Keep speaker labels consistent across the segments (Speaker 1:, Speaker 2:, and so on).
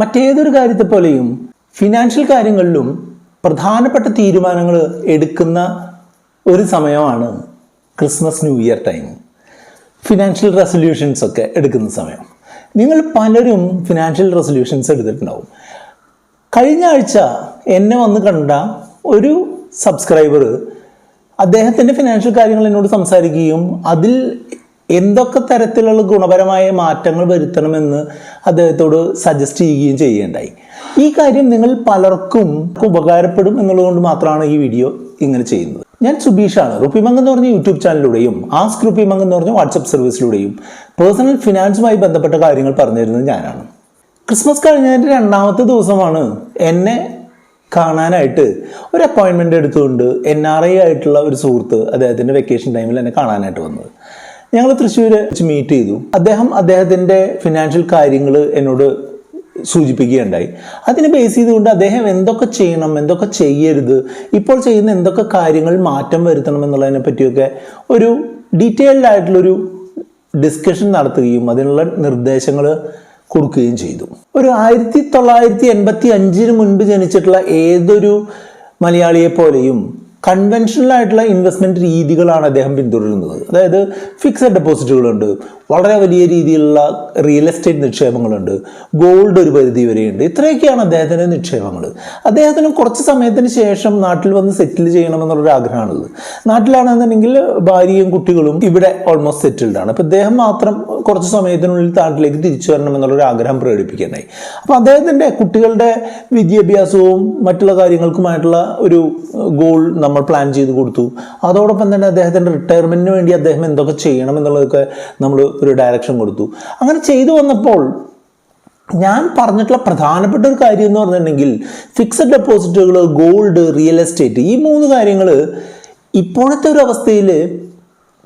Speaker 1: മറ്റേതൊരു കാര്യത്തെ പോലെയും ഫിനാൻഷ്യൽ കാര്യങ്ങളിലും പ്രധാനപ്പെട്ട തീരുമാനങ്ങൾ എടുക്കുന്ന ഒരു സമയമാണ് Christmas new year time financial resolutions ഒക്കെ എടുക്കുന്ന സമയം. നിങ്ങൾ പലരും ഫിനാൻഷ്യൽ റെസൊല്യൂഷൻസ് എടുത്തിട്ടുണ്ടാവും. കഴിഞ്ഞ ആഴ്ച എന്നെ വന്ന് കണ്ട ഒരു സബ്സ്ക്രൈബർ അദ്ദേഹത്തിന്റെ ഫിനാൻഷ്യൽ കാര്യങ്ങൾ എന്നോട് സംസാരിക്കുകയും അതിൽ എന്തൊക്കെ തരത്തിലുള്ള ഗുണപരമായ മാറ്റങ്ങൾ വരുത്തണമെന്ന് അദ്ദേഹത്തോട് സജസ്റ്റ് ചെയ്യുകയും ചെയ്യുകയുണ്ടായി ഈ കാര്യം നിങ്ങൾ പലർക്കും ഉപകാരപ്പെടും എന്നുള്ളതുകൊണ്ട് മാത്രമാണ് ഈ വീഡിയോ ഇങ്ങനെ ചെയ്യുന്നത്. ഞാൻ സുബീഷാണ്. റുപ്പിമംഗ് എന്ന് പറഞ്ഞ യൂട്യൂബ് ചാനലിലൂടെയും ആസ്ക് റുപ്പിമംഗ് എന്ന് പറഞ്ഞ വാട്സപ്പ് സർവീസിലൂടെയും പേഴ്സണൽ ഫിനാൻസുമായി ബന്ധപ്പെട്ട കാര്യങ്ങൾ പറഞ്ഞു തരുന്നത് ഞാനാണ്. ക്രിസ്മസ് കഴിഞ്ഞതിന്റെ രണ്ടാമത്തെ ദിവസമാണ് എന്നെ കാണാനായിട്ട് ഒരു അപ്പോയിൻമെന്റ് എടുത്തുകൊണ്ട് എൻ ആർ ഐ ആയിട്ടുള്ള ഒരു സുഹൃത്ത് അദ്ദേഹത്തിന്റെ വെക്കേഷൻ ടൈമിൽ എന്നെ കാണാനായിട്ട് വന്നത്. ഞങ്ങൾ തൃശ്ശൂർ വെച്ച് മീറ്റ് ചെയ്തു. അദ്ദേഹം അദ്ദേഹത്തിന്റെ ഫിനാൻഷ്യൽ കാര്യങ്ങൾ എന്നോട് സൂചിപ്പിക്കുകയുണ്ടായി. അതിനെ ബേസ് ചെയ്തുകൊണ്ട് അദ്ദേഹം എന്തൊക്കെ ചെയ്യണം എന്തൊക്കെ ചെയ്യരുത് ഇപ്പോൾ ചെയ്യുന്ന എന്തൊക്കെ കാര്യങ്ങൾ മാറ്റം വരുത്തണം എന്നുള്ളതിനെ പറ്റിയൊക്കെ ഒരു ഡീറ്റെയിൽഡ് ആയിട്ടുള്ളൊരു ഡിസ്കഷൻ നടത്തുകയും അതിനുള്ള നിർദ്ദേശങ്ങൾ കൊടുക്കുകയും ചെയ്തു. ഒരു ആയിരത്തി തൊള്ളായിരത്തി എൺപത്തി അഞ്ചിന് മുൻപ് ജനിച്ചിട്ടുള്ള ഏതൊരു മലയാളിയെ പോലെയും കൺവെൻഷണൽ ആയിട്ടുള്ള ഇൻവെസ്റ്റ്മെന്റ് രീതികളാണ് അദ്ദേഹം പിന്തുടരുന്നത്. അതായത് ഫിക്സഡ് ഡെപ്പോസിറ്റുകളുണ്ട് വളരെ വലിയ രീതിയിലുള്ള റിയൽ എസ്റ്റേറ്റ് നിക്ഷേപങ്ങളുണ്ട് ഗോൾഡ് ഒരു പരിധി വരെയുണ്ട്. ഇത്രയൊക്കെയാണ് അദ്ദേഹത്തിന്റെ നിക്ഷേപങ്ങൾ അദ്ദേഹത്തിന് കുറച്ച് സമയത്തിന് ശേഷം നാട്ടിൽ വന്ന് സെറ്റിൽ ചെയ്യണമെന്നുള്ളൊരു ആഗ്രഹമാണുള്ളത്. നാട്ടിലാണെന്നുണ്ടെങ്കിൽ ഭാര്യയും കുട്ടികളും ഇവിടെ ഓൾമോസ്റ്റ് സെറ്റിൽഡാണ് അപ്പോൾ അദ്ദേഹം മാത്രം കുറച്ച് സമയത്തിനുള്ളിൽ നാട്ടിലേക്ക് തിരിച്ചു വരണം എന്നുള്ളൊരു ആഗ്രഹം പ്രകടിപ്പിക്കുകയുണ്ടായി അപ്പോൾ അദ്ദേഹത്തിന്റെ കുട്ടികളുടെ വിദ്യാഭ്യാസവും മറ്റുള്ള കാര്യങ്ങൾക്കുമായിട്ടുള്ള ഒരു ഗോൾ നമ്മൾ പ്ലാൻ ചെയ്ത് കൊടുത്തു. അതോടൊപ്പം തന്നെ അദ്ദേഹത്തിന്റെ റിട്ടയർമെന്റിന് വേണ്ടി അദ്ദേഹം എന്തൊക്കെ ചെയ്യണം എന്നുള്ളതൊക്കെ നമ്മൾ ഒരു ഡയറക്ഷൻ കൊടുത്തു. അങ്ങനെ ചെയ്തു വന്നപ്പോൾ ഞാൻ പറഞ്ഞിട്ടുള്ള പ്രധാനപ്പെട്ട ഒരു കാര്യം എന്ന് പറഞ്ഞിട്ടുണ്ടെങ്കിൽ ഫിക്സഡ് ഡെപ്പോസിറ്റുകൾ ഗോൾഡ് റിയൽ എസ്റ്റേറ്റ് ഈ മൂന്ന് കാര്യങ്ങൾ ഇപ്പോഴത്തെ ഒരു അവസ്ഥയിൽ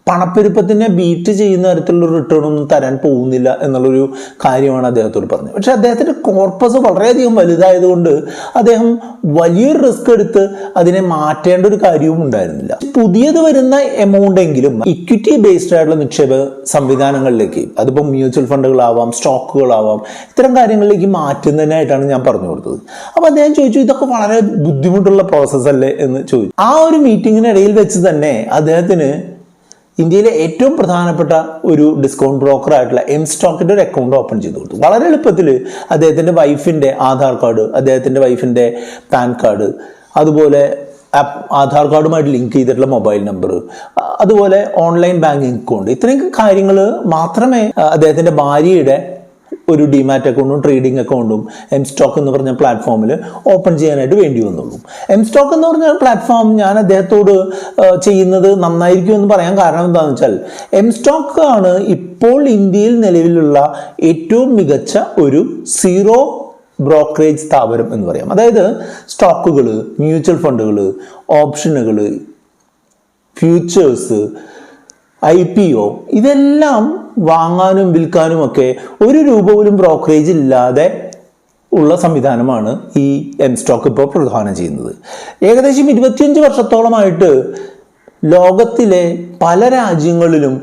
Speaker 1: പണപ്പെരുപ്പത്തിനെ ബീറ്റ് ചെയ്യുന്ന തരത്തിലുള്ള റിട്ടേൺ ഒന്നും തരാൻ പോകുന്നില്ല എന്നുള്ളൊരു കാര്യമാണ് അദ്ദേഹത്തോട് പറഞ്ഞത്. പക്ഷെ അദ്ദേഹത്തിന്റെ കോർപ്പസ് വളരെയധികം വലുതായതുകൊണ്ട് അദ്ദേഹം വലിയൊരു റിസ്ക് എടുത്ത് അതിനെ മാറ്റേണ്ട ഒരു കാര്യവും ഉണ്ടായിരുന്നില്ല. പുതിയത് വരുന്ന എമൗണ്ട് എങ്കിലും ഇക്വിറ്റി ബേസ്ഡ് ആയിട്ടുള്ള നിക്ഷേപ സംവിധാനങ്ങളിലേക്ക് അതിപ്പോൾ മ്യൂച്വൽ ഫണ്ടുകളാവാം സ്റ്റോക്കുകളാവാം ഇത്തരം കാര്യങ്ങളിലേക്ക് മാറ്റുന്നതിനായിട്ടാണ് ഞാൻ പറഞ്ഞു കൊടുത്തത്. അപ്പോൾ അദ്ദേഹം ചോദിച്ചു ഇതൊക്കെ വളരെ ബുദ്ധിമുട്ടുള്ള പ്രോസസ്സല്ലേ എന്ന് ചോദിച്ചു. ആ ഒരു മീറ്റിങ്ങിനിടയിൽ വെച്ച് തന്നെ അദ്ദേഹത്തിന് ഇന്ത്യയിലെ ഏറ്റവും പ്രധാനപ്പെട്ട ഒരു ഡിസ്കൗണ്ട് ബ്രോക്കർ ആയിട്ടുള്ള എം സ്റ്റോക്കിന്റെ ഒരു അക്കൗണ്ട് ഓപ്പൺ ചെയ്തു കൊടുത്തു. വളരെ എളുപ്പത്തിൽ അദ്ദേഹത്തിന്റെ വൈഫിന്റെ ആധാർ കാർഡ് അദ്ദേഹത്തിന്റെ വൈഫിന്റെ പാൻ കാർഡ് അതുപോലെ ആധാർ കാർഡുമായിട്ട് ലിങ്ക് ചെയ്തിട്ടുള്ള മൊബൈൽ നമ്പർ അതുപോലെ ഓൺലൈൻ ബാങ്കിങ് അക്കൗണ്ട് ഇത്രയും കാര്യങ്ങൾ മാത്രമേ അദ്ദേഹത്തിന്റെ ഭാര്യയുടെ ഒരു ഡിമാറ്റ് അക്കൗണ്ടും ട്രേഡിംഗ് അക്കൗണ്ടും എം സ്റ്റോക്ക് എന്ന് പറഞ്ഞ പ്ലാറ്റ്ഫോമിൽ ഓപ്പൺ ചെയ്യാനായിട്ട് വേണ്ടി വന്നുള്ളൂ എം സ്റ്റോക്ക് എന്ന് പറഞ്ഞ പ്ലാറ്റ്ഫോം ഞാൻ അദ്ദേഹത്തോട് ചെയ്യുന്നത് നന്നായിരിക്കും എന്ന് പറയാൻ കാരണം എന്താണെന്ന് വെച്ചാൽ എം സ്റ്റോക്ക് ആണ് ഇപ്പോൾ ഇന്ത്യയിൽ നിലവിലുള്ള ഏറ്റവും മികച്ച ഒരു സീറോ ബ്രോക്കറേജ് സ്ഥാപനം എന്ന് പറയാം. അതായത് സ്റ്റോക്കുകൾ മ്യൂച്വൽ ഫണ്ടുകൾ ഓപ്ഷനുകൾ ഫ്യൂച്ചേഴ്സ് ഐ പി ഒ ഇതെല്ലാം വാങ്ങാനും വിൽക്കാനും ഒക്കെ ഒരു രൂപ പോലും ബ്രോക്കറേജ് ഇല്ലാതെ ഉള്ള സംവിധാനമാണ് ഈ എം സ്റ്റോക്ക് ഇപ്പോൾ പ്രധാനം ചെയ്യുന്നത്. ഏകദേശം ഇരുപത്തിയഞ്ച് വർഷത്തോളമായിട്ട് ലോകത്തിലെ പല രാജ്യങ്ങളിലും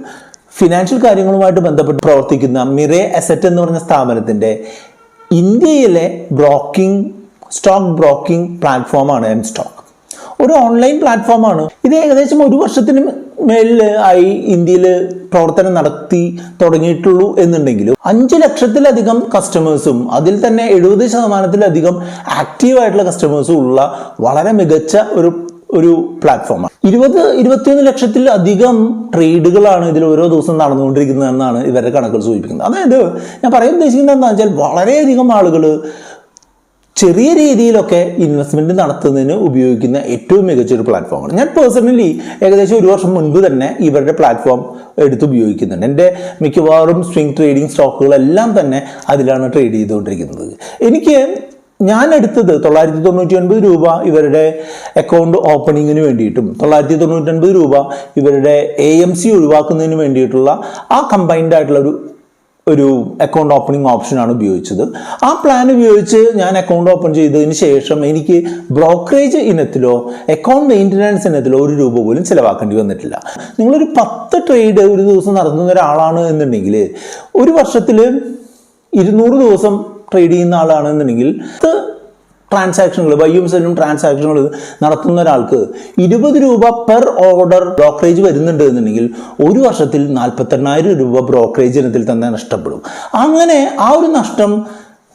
Speaker 1: ഫിനാൻഷ്യൽ കാര്യങ്ങളുമായിട്ട് ബന്ധപ്പെട്ട് പ്രവർത്തിക്കുന്ന മിറേ അസറ്റ് എന്ന് പറഞ്ഞ സ്ഥാപനത്തിന്റെ ഇന്ത്യയിലെ ബ്രോക്കിംഗ് സ്റ്റോക്ക് ബ്രോക്കിംഗ് പ്ലാറ്റ്ഫോമാണ് എം സ്റ്റോക്ക് ഒരു ഓൺലൈൻ പ്ലാറ്റ്ഫോമാണ് ഇത് ഏകദേശം ഒരു വർഷത്തിന് മേലിൽ ആയി ഇന്ത്യയിൽ പ്രവർത്തനം നടത്തി തുടങ്ങിയിട്ടുള്ളൂ എന്നുണ്ടെങ്കിലും അഞ്ച് ലക്ഷത്തിലധികം കസ്റ്റമേഴ്സും അതിൽ തന്നെ എഴുപത് ശതമാനത്തിലധികം ആക്റ്റീവായിട്ടുള്ള കസ്റ്റമേഴ്സും ഉള്ള വളരെ മികച്ച ഒരു ഒരു പ്ലാറ്റ്ഫോമാണ് ഇരുപത് ഇരുപത്തിയൊന്ന് ലക്ഷത്തിലധികം ട്രേഡുകളാണ് ഇതിൽ ഓരോ ദിവസം നടന്നുകൊണ്ടിരിക്കുന്നത് എന്നാണ് ഇവരുടെ കണക്കുകൾ സൂചിപ്പിക്കുന്നത്. അതായത് ഞാൻ പറയാൻ ഉദ്ദേശിക്കുന്നത് എന്താണെന്ന് വെച്ചാൽ വളരെയധികം ആളുകൾ ചെറിയ രീതിയിലൊക്കെ ഇൻവെസ്റ്റ്മെന്റ് നടത്തുന്നതിന് ഉപയോഗിക്കുന്ന ഏറ്റവും മികച്ചൊരു പ്ലാറ്റ്ഫോമാണ് ഞാൻ പേഴ്സണലി ഏകദേശം ഒരു വർഷം മുൻപ് തന്നെ ഇവരുടെ പ്ലാറ്റ്ഫോം എടുത്ത് ഉപയോഗിക്കുന്നുണ്ട്. എന്റെ മിക്കവാറും സ്വിംഗ് ട്രേഡിംഗ് സ്റ്റോക്കുകളെല്ലാം തന്നെ അതിലാണ് ട്രേഡ് ചെയ്തുകൊണ്ടിരിക്കുന്നത്. എനിക്ക് ഞാൻ എടുത്തത് തൊള്ളായിരത്തി തൊണ്ണൂറ്റി ഒൻപത് രൂപ ഇവരുടെ അക്കൗണ്ട് ഓപ്പണിങ്ങിന് വേണ്ടിയിട്ടും തൊള്ളായിരത്തി തൊണ്ണൂറ്റി ഒൻപത് രൂപ ഇവരുടെ എ എം സി ഒഴിവാക്കുന്നതിന് വേണ്ടിയിട്ടുള്ള ആ കമ്പൈൻഡ് ആയിട്ടുള്ള ഒരു ഒരു അക്കൗണ്ട് ഓപ്പണിംഗ് ഓപ്ഷനാണ് ഉപയോഗിച്ചത്. ആ പ്ലാൻ ഉപയോഗിച്ച് ഞാൻ അക്കൗണ്ട് ഓപ്പൺ ചെയ്തതിന് ശേഷം എനിക്ക് ബ്രോക്കറേജ് ഇനത്തിലോ അക്കൗണ്ട് മെയിന്റനൻസ് ഇനത്തിലോ ഒരു രൂപ പോലും ചിലവാക്കേണ്ടി വന്നിട്ടില്ല. നിങ്ങളൊരു പത്ത് ട്രേഡ് ഒരു ദിവസം നടത്തുന്ന ഒരാളാണ് എന്നുണ്ടെങ്കിൽ ഒരു വർഷത്തിൽ ഇരുന്നൂറ് ദിവസം ട്രേഡ് ചെയ്യുന്ന ആളാണെന്നുണ്ടെങ്കിൽ ട്രാൻസാക്ഷനുകൾ ബൈയും സെല്ലും ട്രാൻസാക്ഷനുകൾ നടത്തുന്ന ഒരാൾക്ക് ഇരുപത് രൂപ പെർ ഓർഡർ ബ്രോക്കറേജ് വരുന്നുണ്ട് എന്നുണ്ടെങ്കിൽ ഒരു വർഷത്തിൽ നാൽപ്പത്തെണ്ണായിരം രൂപ ബ്രോക്കറേജ് ഇനത്തിൽ തന്നെ നഷ്ടപ്പെടും. അങ്ങനെ ആ ഒരു നഷ്ടം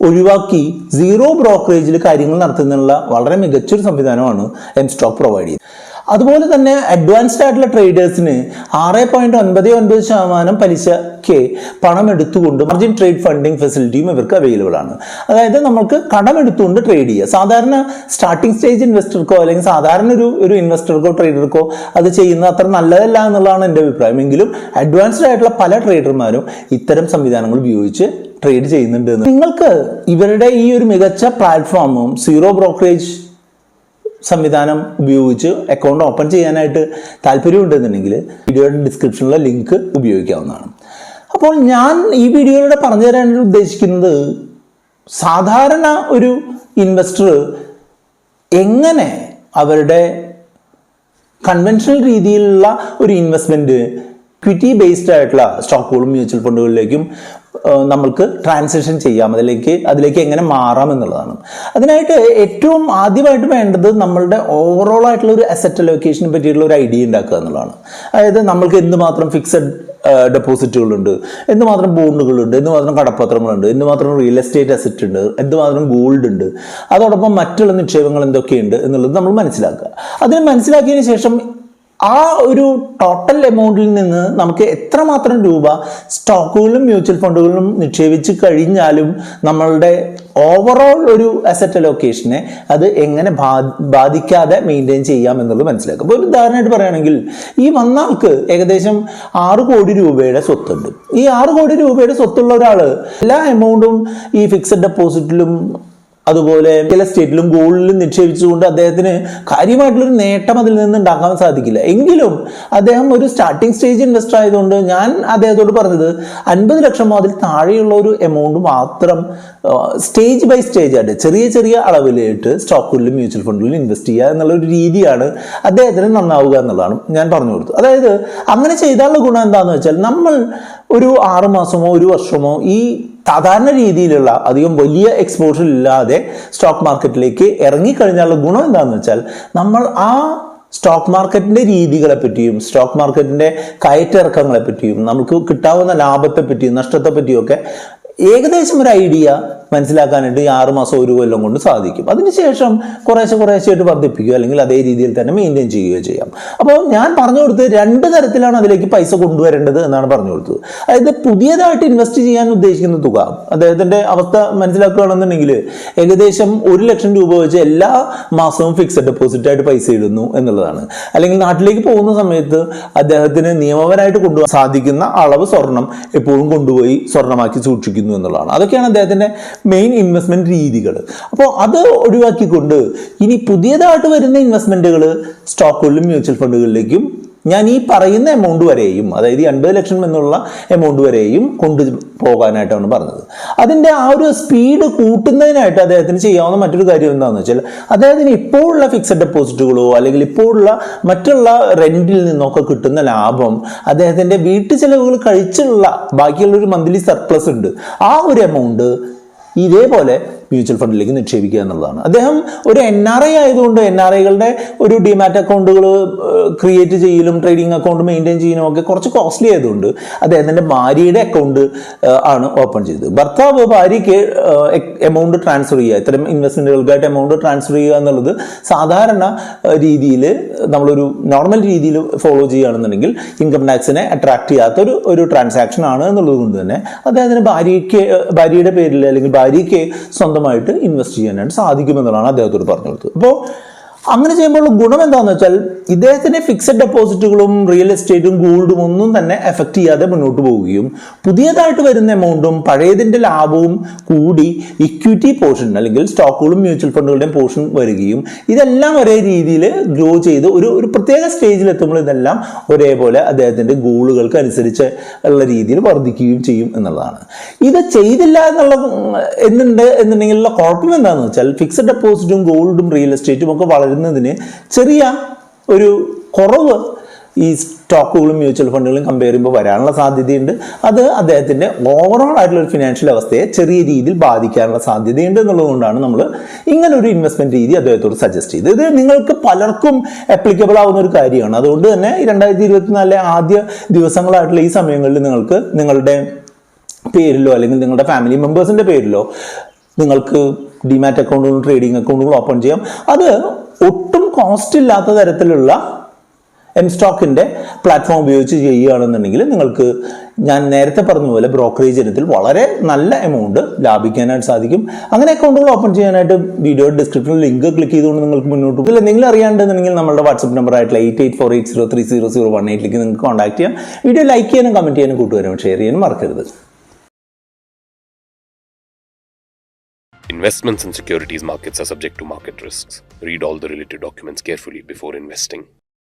Speaker 1: ഒഴിവാക്കി സീറോ ബ്രോക്കറേജിൽ കാര്യങ്ങൾ നടത്തുന്നതിനുള്ള വളരെ മികച്ചൊരു സംവിധാനമാണ് എം സ്റ്റോക്ക് പ്രൊവൈഡ് ചെയ്യുന്നത്. അതുപോലെ തന്നെ അഡ്വാൻസ്ഡ് ആയിട്ടുള്ള ട്രേഡേഴ്സിന് ആറ് പോയിന്റ് ഒൻപത് ഒൻപത് ശതമാനം പലിശയ്ക്ക് പണം എടുത്തുകൊണ്ട് മാർജിൻ ട്രേഡ് ഫണ്ടിങ് ഫെസിലിറ്റിയും ഇവർക്ക് അവൈലബിൾ ആണ്. അതായത് നമുക്ക് കടം എടുത്തുകൊണ്ട് ട്രേഡ് ചെയ്യുക. സാധാരണ സ്റ്റാർട്ടിംഗ് സ്റ്റേജ് ഇൻവെസ്റ്റർക്കോ അല്ലെങ്കിൽ സാധാരണ ഒരു ഒരു ഇൻവെസ്റ്റർക്കോ ട്രേഡർക്കോ അത് ചെയ്യുന്നത് അത്ര നല്ലതല്ല എന്നുള്ളതാണ് എന്റെ അഭിപ്രായം. എങ്കിലും അഡ്വാൻസ്ഡ് ആയിട്ടുള്ള പല ട്രേഡർമാരും ഇത്തരം സംവിധാനങ്ങൾ ഉപയോഗിച്ച് ട്രേഡ് ചെയ്യുന്നുണ്ട് നിങ്ങൾക്ക് ഇവരുടെ ഈ ഒരു മികച്ച പ്ലാറ്റ്ഫോമും സീറോ ബ്രോക്കറേജ് സംവിധാനം ഉപയോഗിച്ച് അക്കൗണ്ട് ഓപ്പൺ ചെയ്യാനായിട്ട് താല്പര്യമുണ്ടെന്നുണ്ടെങ്കിൽ വീഡിയോയുടെ ഡിസ്ക്രിപ്ഷനിലെ ലിങ്ക് ഉപയോഗിക്കാവുന്നതാണ്. അപ്പോൾ ഞാൻ ഈ വീഡിയോയിലൂടെ പറഞ്ഞു തരാനായിട്ട് ഉദ്ദേശിക്കുന്നത് സാധാരണ ഒരു ഇൻവെസ്റ്റർ എങ്ങനെ അവരുടെ കൺവെൻഷണൽ രീതിയിലുള്ള ഒരു ഇൻവെസ്റ്റ്മെന്റ് ക്വിറ്റി ബേസ്ഡ് ആയിട്ടുള്ള സ്റ്റോക്കുകളും മ്യൂച്വൽ ഫണ്ടുകളിലേക്കും നമ്മൾക്ക് ട്രാൻസിഷൻ ചെയ്യാം. അതിലേക്ക് അതിലേക്ക് എങ്ങനെ മാറാം എന്നുള്ളതാണ്. അതിനായിട്ട് ഏറ്റവും ആദ്യമായിട്ട് വേണ്ടത് നമ്മളുടെ ഓവറോൾ ആയിട്ടുള്ള ഒരു അസറ്റ് അലോക്കേഷനെ പറ്റിയിട്ടുള്ള ഒരു ഐഡിയ ഉണ്ടാക്കുക എന്നുള്ളതാണ്. അതായത് നമ്മൾക്ക് എന്തുമാത്രം ഫിക്സഡ് ഡെപ്പോസിറ്റുകളുണ്ട് എന്തുമാത്രം ബോണ്ടുകളുണ്ട് എന്തുമാത്രം കടപ്പത്രങ്ങളുണ്ട് എന്തുമാത്രം റിയൽ എസ്റ്റേറ്റ് അസറ്റ് ഉണ്ട് എന്തുമാത്രം ഗോൾഡ് ഉണ്ട് അതോടൊപ്പം മറ്റുള്ള നിക്ഷേപങ്ങൾ എന്തൊക്കെയുണ്ട് എന്നുള്ളത് നമ്മൾ മനസ്സിലാക്കുക. അതിന് മനസ്സിലാക്കിയതിന് ശേഷം ആ ഒരു ടോട്ടൽ എമൗണ്ടിൽ നിന്ന് നമുക്ക് എത്രമാത്രം രൂപ സ്റ്റോക്കുകളിലും മ്യൂച്വൽ ഫണ്ടുകളിലും നിക്ഷേപിച്ച് കഴിഞ്ഞാലും നമ്മളുടെ ഓവറോൾ ഒരു അസറ്റ് അലോക്കേഷനെ അത് എങ്ങനെ ബാധിക്കാതെ മെയിന്റെയിൻ ചെയ്യാം എന്നുള്ളത് മനസ്സിലാക്കും അപ്പോൾ ഒരു ഉദാഹരണമായിട്ട് പറയുകയാണെങ്കിൽ ഈ വന്ന ആൾക്ക് ഏകദേശം ആറ് കോടി രൂപയുടെ സ്വത്തുണ്ട്. ഈ ആറ് കോടി രൂപയുടെ സ്വത്തുള്ള ഒരാൾ എല്ലാ എമൗണ്ടും ഈ ഫിക്സഡ് ഡെപ്പോസിറ്റിലും അതുപോലെ ചില സ്റ്റേറ്റിലും ഗോൾഡിലും നിക്ഷേപിച്ചുകൊണ്ട് അദ്ദേഹത്തിന് കാര്യമായിട്ടുള്ളൊരു നേട്ടം അതിൽ നിന്ന് ഉണ്ടാക്കാൻ സാധിക്കില്ല. എങ്കിലും അദ്ദേഹം ഒരു സ്റ്റാർട്ടിംഗ് സ്റ്റേജ് ഇൻവെസ്റ്റർ ആയതുകൊണ്ട് ഞാൻ അദ്ദേഹത്തോട് പറഞ്ഞത് അൻപത് ലക്ഷം അതിൽ താഴെയുള്ള ഒരു എമൗണ്ട് മാത്രം സ്റ്റേജ് ബൈ സ്റ്റേജ് ആയിട്ട് ചെറിയ ചെറിയ അളവിലായിട്ട് സ്റ്റോക്കുകളിലും മ്യൂച്വൽ ഫണ്ടുകളിലും ഇൻവെസ്റ്റ് ചെയ്യുക എന്നുള്ള ഒരു രീതിയാണ് അദ്ദേഹത്തിന് നന്നാവുക എന്നുള്ളതാണ് ഞാൻ പറഞ്ഞു കൊടുത്തു അതായത് അങ്ങനെ ചെയ്താലുള്ള ഗുണം എന്താണെന്ന് വെച്ചാൽ നമ്മൾ ഒരു ആറുമാസമോ ഒരു വർഷമോ ഈ സാധാരണ രീതിയിലുള്ള അധികം വലിയ എക്സ്പോഷർ ഇല്ലാതെ സ്റ്റോക്ക് മാർക്കറ്റിലേക്ക് ഇറങ്ങിക്കഴിഞ്ഞാലുള്ള ഗുണം എന്താണെന്ന് വെച്ചാൽ നമ്മൾ ആ സ്റ്റോക്ക് മാർക്കറ്റിന്റെ രീതികളെ പറ്റിയും സ്റ്റോക്ക് മാർക്കറ്റിന്റെ കയറ്റിറക്കങ്ങളെ പറ്റിയും നമുക്ക് കിട്ടാവുന്ന ലാഭത്തെ പറ്റിയും നഷ്ടത്തെ പറ്റിയും ഒക്കെ ഏകദേശം ഒരു ഐഡിയ മനസ്സിലാക്കാനായിട്ട് ഈ ആറ് മാസം ഒരു കൊല്ലം കൊണ്ട് സാധിക്കും. അതിനുശേഷം കുറേശ്ശെ കുറേശ്ശെയായിട്ട് വർദ്ധിപ്പിക്കുക അല്ലെങ്കിൽ അതേ രീതിയിൽ തന്നെ മെയിന്റെയിൻ ചെയ്യുകയോ ചെയ്യാം. അപ്പോൾ ഞാൻ പറഞ്ഞു കൊടുത്തത് രണ്ട് തരത്തിലാണ് അതിലേക്ക് പൈസ കൊണ്ടുവരേണ്ടത് എന്നാണ് പറഞ്ഞു കൊടുത്തത്. അതായത് പുതിയതായിട്ട് ഇൻവെസ്റ്റ് ചെയ്യാൻ ഉദ്ദേശിക്കുന്ന തുക. അദ്ദേഹത്തിന്റെ അവസ്ഥ മനസ്സിലാക്കുകയാണെന്നുണ്ടെങ്കിൽ ഏകദേശം ഒരു ലക്ഷം രൂപ വെച്ച് എല്ലാ മാസവും ഫിക്സഡ് ഡെപ്പോസിറ്റ് ആയിട്ട് പൈസ ഇടുന്നു എന്നുള്ളതാണ്. അല്ലെങ്കിൽ നാട്ടിലേക്ക് പോകുന്ന സമയത്ത് അദ്ദേഹത്തിന് നിയമപരമായിട്ട് കൊണ്ടുപോകാൻ സാധിക്കുന്ന അളവ് സ്വർണം എപ്പോഴും കൊണ്ടുപോയി സ്വർണമാക്കി സൂക്ഷിക്കുന്നു എന്നുള്ളതാണ്. അതൊക്കെയാണ് അദ്ദേഹത്തിന്റെ മെയിൻ ഇൻവെസ്റ്റ്മെന്റ് രീതികൾ അപ്പോൾ അത് ഒഴിവാക്കിക്കൊണ്ട് ഇനി പുതിയതായിട്ട് വരുന്ന ഇൻവെസ്റ്റ്മെന്റുകൾ സ്റ്റോക്കുകളിലും മ്യൂച്വൽ ഫണ്ടുകളിലേക്കും ഞാൻ ഈ പറയുന്ന എമൗണ്ട് വരെയും അതായത് ഈ അൻപത് ലക്ഷം എന്നുള്ള എമൗണ്ട് വരെയും കൊണ്ടു പോകാനായിട്ടാണ് പറഞ്ഞത്. അതിന്റെ ആ ഒരു സ്പീഡ് കൂട്ടുന്നതിനായിട്ട് അദ്ദേഹത്തിന് ചെയ്യാവുന്ന മറ്റൊരു കാര്യം എന്താണെന്ന് വെച്ചാൽ അദ്ദേഹത്തിന് ഇപ്പോഴുള്ള ഫിക്സഡ് ഡെപ്പോസിറ്റുകളോ അല്ലെങ്കിൽ ഇപ്പോഴുള്ള മറ്റുള്ള റെന്റിൽ നിന്നൊക്കെ കിട്ടുന്ന ലാഭം അദ്ദേഹത്തിന്റെ വീട്ടു ചെലവുകൾ കഴിച്ചുള്ള ബാക്കിയുള്ള ഒരു മന്ത്ലി സർപ്ലസ് ഉണ്ട്. ആ ഒരു എമൗണ്ട് ഇതേപോലെ മ്യൂച്വൽ ഫണ്ടിലേക്ക് നിക്ഷേപിക്കുക എന്നുള്ളതാണ്. അദ്ദേഹം ഒരു എൻ ആർ ഐ ആയതുകൊണ്ട് എൻ ആർ ഐകളുടെ ഒരു ഡിമാറ്റ് അക്കൗണ്ടുകൾ ക്രിയേറ്റ് ചെയ്യലും ട്രേഡിംഗ് അക്കൗണ്ട് മെയിന്റെയിൻ ചെയ്യലും ഒക്കെ കുറച്ച് കോസ്റ്റ്ലി ആയതുകൊണ്ട് അദ്ദേഹത്തിന്റെ ഭാര്യയുടെ അക്കൗണ്ട് ആണ് ഓപ്പൺ ചെയ്തത്. ഭർത്താവ് ഭാര്യയ്ക്ക് എമൗണ്ട് ട്രാൻസ്ഫർ ചെയ്യുക. ഇത്തരം ഇൻവെസ്റ്റ്മെന്റുകൾക്കായിട്ട് എമൗണ്ട് ട്രാൻസ്ഫർ ചെയ്യുക എന്നുള്ളത് സാധാരണ രീതിയിൽ നമ്മളൊരു നോർമൽ രീതിയിൽ ഫോളോ ചെയ്യുകയാണെന്നുണ്ടെങ്കിൽ ഇൻകം ടാക്സിനെ അട്രാക്ട് ചെയ്യാത്ത ഒരു ഒരു ട്രാൻസാക്ഷൻ ആണ് എന്നുള്ളത് കൊണ്ട് തന്നെ അദ്ദേഹത്തിന് ഭാര്യയ്ക്ക് ഭാര്യയുടെ പേരിൽ അല്ലെങ്കിൽ ഭാര്യയ്ക്ക് സ്വന്തമായിട്ട് ഇൻവെസ്റ്റ് ചെയ്യാനായിട്ട് സാധിക്കുമെന്നുള്ളതാണ് അദ്ദേഹത്തോട് പറഞ്ഞു കൊടുത്തത് അപ്പോൾ അങ്ങനെ ചെയ്യുമ്പോൾ ഗുണം എന്താണെന്ന് വെച്ചാൽ ഇദ്ദേഹത്തിന്റെ ഫിക്സഡ് ഡെപ്പോസിറ്റുകളും റിയൽ എസ്റ്റേറ്റും ഗോൾഡും ഒന്നും തന്നെ എഫക്റ്റ് ചെയ്യാതെ മുന്നോട്ട് പോവുകയും പുതിയതായിട്ട് വരുന്ന എമൗണ്ടും പഴയതിന്റെ ലാഭവും കൂടി ഇക്വിറ്റി പോർഷൻ അല്ലെങ്കിൽ സ്റ്റോക്കുകളും മ്യൂച്വൽ ഫണ്ടുകളുടെയും പോർഷൻ വരികയും ഇതെല്ലാം ഒരേ രീതിയിൽ ഗ്രോ ചെയ്ത് ഒരു ഒരു പ്രത്യേക സ്റ്റേജിൽ എത്തുമ്പോൾ ഇതെല്ലാം ഒരേപോലെ അദ്ദേഹത്തിന്റെ ഗോളുകൾക്ക് അനുസരിച്ച് ഉള്ള രീതിയിൽ വർദ്ധിക്കുകയും ചെയ്യും എന്നുള്ളതാണ്. ഇത് ചെയ്തില്ല എന്നുള്ള എന്നുണ്ട് എന്നുണ്ടെങ്കിലുള്ള കുഴപ്പം എന്താണെന്ന് വെച്ചാൽ ഫിക്സഡ് ഡെപ്പോസിറ്റും ഗോൾഡും റിയൽ എസ്റ്റേറ്റും ഒക്കെ വളരുന്നതിന് ചെറിയ ഒരു കുറവ് ഈ സ്റ്റോക്കുകളും മ്യൂച്വൽ ഫണ്ടുകളും കമ്പയർ ചെയ്യുമ്പോൾ വരാനുള്ള സാധ്യതയുണ്ട്. അത് അദ്ദേഹത്തിന്റെ ഓവറോൾ ആയിട്ടുള്ള ഒരു ഫിനാൻഷ്യൽ അവസ്ഥയെ ചെറിയ രീതിയിൽ ബാധിക്കാനുള്ള സാധ്യതയുണ്ട് എന്നുള്ളതുകൊണ്ടാണ് നമ്മൾ ഇങ്ങനെ ഒരു ഇൻവെസ്റ്റ്മെന്റ് രീതി അദ്ദേഹത്തോട് സജസ്റ്റ് ചെയ്തത്. ഇത് നിങ്ങൾക്ക് പലർക്കും അപ്ലിക്കബിൾ ആവുന്ന ഒരു കാര്യമാണ്. അതുകൊണ്ട് തന്നെ രണ്ടായിരത്തി ഇരുപത്തിനാലിലെ ആദ്യ ദിവസങ്ങളായിട്ടുള്ള ഈ സമയങ്ങളിൽ നിങ്ങൾക്ക് നിങ്ങളുടെ പേരിലോ അല്ലെങ്കിൽ നിങ്ങളുടെ ഫാമിലി മെമ്പേഴ്സിന്റെ പേരിലോ നിങ്ങൾക്ക് ഡിമാറ്റ് അക്കൗണ്ടുകളും ട്രേഡിംഗ് അക്കൗണ്ടുകളും ഓപ്പൺ ചെയ്യാം. അത് ഒട്ടും കോസ്റ്റ് ഇല്ലാത്ത തരത്തിലുള്ള എം സ്റ്റോക്കിന്റെ പ്ലാറ്റ്ഫോം ഉപയോഗിച്ച് ചെയ്യുകയാണെന്നുണ്ടെങ്കിൽ നിങ്ങൾക്ക് ഞാൻ നേരത്തെ പറഞ്ഞ പോലെ ബ്രോക്കറേജ് ഇനത്തിൽ വളരെ നല്ല എമൗണ്ട് ലാഭിക്കാനായിട്ട് സാധിക്കും. അങ്ങനെ അക്കൗണ്ടുകൾ ഓപ്പൺ ചെയ്യാനായിട്ട് വീഡിയോ ഡിസ്ക്രിപ്ഷനിൽ ലിങ്ക് ക്ലിക്ക് ചെയ്തുകൊണ്ട് നിങ്ങൾക്ക് മുന്നോട്ട് പോകും. എന്തെങ്കിലും അറിയാണ്ടെന്നുണ്ടെങ്കിൽ നമ്മുടെ വാട്സപ്പ് നമ്പർ ആയിട്ടുള്ള eight eight four eight zero three zero zero one എയ്റ്റിലേക്ക് നിങ്ങൾക്ക് കോൺടാക്ട് ചെയ്യാം. വീഡിയോ ലൈക്ക് ചെയ്യാനും കമന്റ് ചെയ്യാനും കൂട്ടുകാരും ഷെയർ ചെയ്യാനും മറക്കരുത്.
Speaker 2: Investments in securities markets are subject to market risks. Read all the related documents carefully before investing.